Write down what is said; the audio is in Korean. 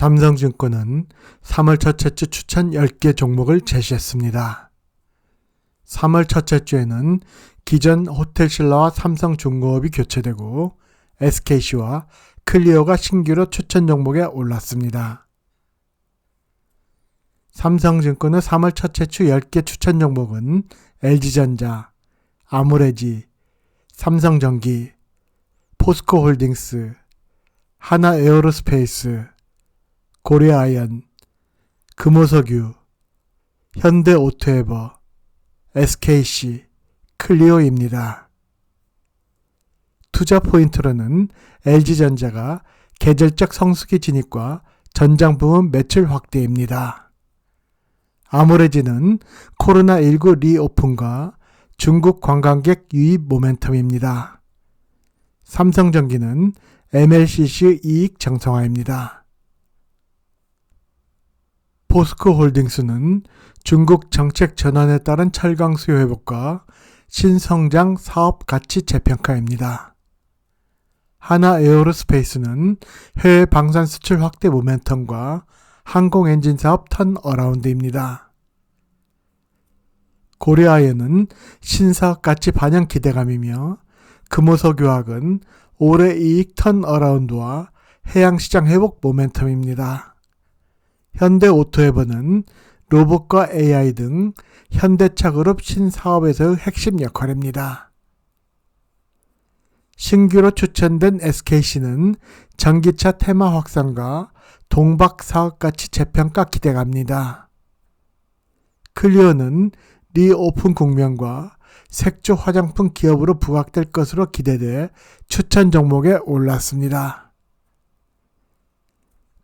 삼성증권은 3월 첫째 주 추천 10개 종목을 제시했습니다. 3월 첫째 주에는 기존 호텔신라와 삼성중공업이 교체되고 SKC와 클리오가 신규로 추천 종목에 올랐습니다. 삼성증권의 3월 첫째 주 10개 추천 종목은 LG전자, 아모레지, 삼성전기, 포스코홀딩스, 하나에어로스페이스, 고려아연, 금호석유, 현대오토에버, SKC, 클리오입니다. 투자 포인트로는 LG전자가 계절적 성수기 진입과 전장 부문 매출 확대입니다. 아모레지는 코로나19 리오픈과 중국 관광객 유입 모멘텀입니다. 삼성전기는 MLCC 이익 정상화입니다. 포스코 홀딩스는 중국 정책 전환에 따른 철강 수요 회복과 신성장 사업 가치 재평가입니다. 하나 에어로스페이스는 해외 방산 수출 확대 모멘텀과 항공 엔진 사업 턴 어라운드입니다. 고려아연은 신사업 가치 반영 기대감이며 금호석 유학은 올해 이익 턴 어라운드와 해양 시장 회복 모멘텀입니다. 현대 오토에버는 로봇과 AI 등 현대차 그룹 신사업에서의 핵심 역할입니다. 신규로 추천된 SKC는 전기차 테마 확산과 동박 사업 가치 재평가 기대갑니다. 클리오는 리오픈 국면과 색조 화장품 기업으로 부각될 것으로 기대돼 추천 종목에 올랐습니다.